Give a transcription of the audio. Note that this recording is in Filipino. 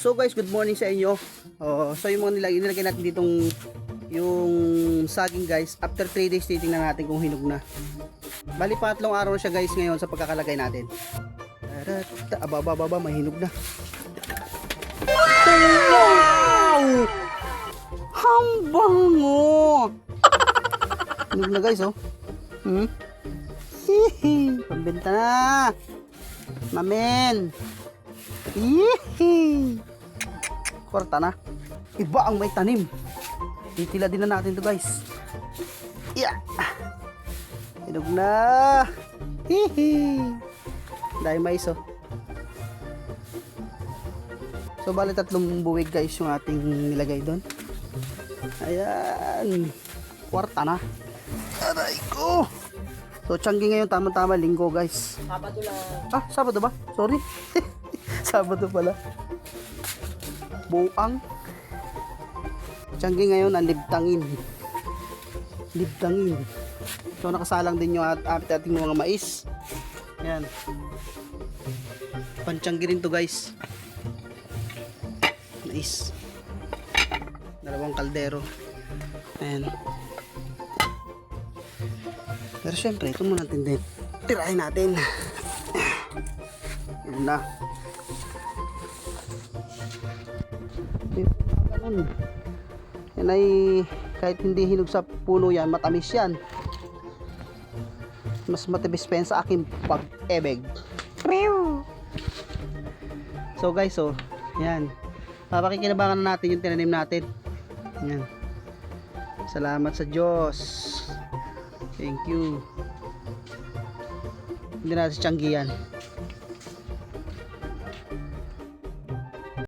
So guys, good morning sa inyo. Oh, so yung mga nilagay, nilagay natin ditong yung saging guys. After 3 days titingnan natin kung hinog na. Bali patlong araw na siya guys ngayon sa pagkakalagay natin. Tarata, aba, aba, aba, aba, may hinog na. Wow! Hambango! hinog na guys oh. Hmm? Pambenta na. Mamen. Hihi. Kwarta na. Iba ang may tanim. Titila din na natin to guys. Yeah. Hinog na. Hihi. Dahil mais oh. So bali tatlong buwig guys yung ating nilagay doon. Ayan. Kwarta na. Aray ko. So tiyanggi ngayon tama-tama linggo guys. Sabado lang. Ah, Sabado ba? Sorry. Sabado pala. Buang. Tiyanggi ngayon ang libtangin. Libtangin. So nakasalang din yung at at ating mga mais. Yan. Pantsanggi rin to guys. Mais. Dalawang kaldero. Ayan. Pero syempre, ito muna natin din. Tirahin natin. Yun na. Ganun. Yan ay kahit hindi hinog sa puno yan, matamis yan. Mas matamis pa yan sa aking pag-ebeg. So guys, so, yan. Papakikinabangan na natin yung tinanim natin. Yan. Salamat sa Diyos. Thank you. Hindi natin siyang giyan.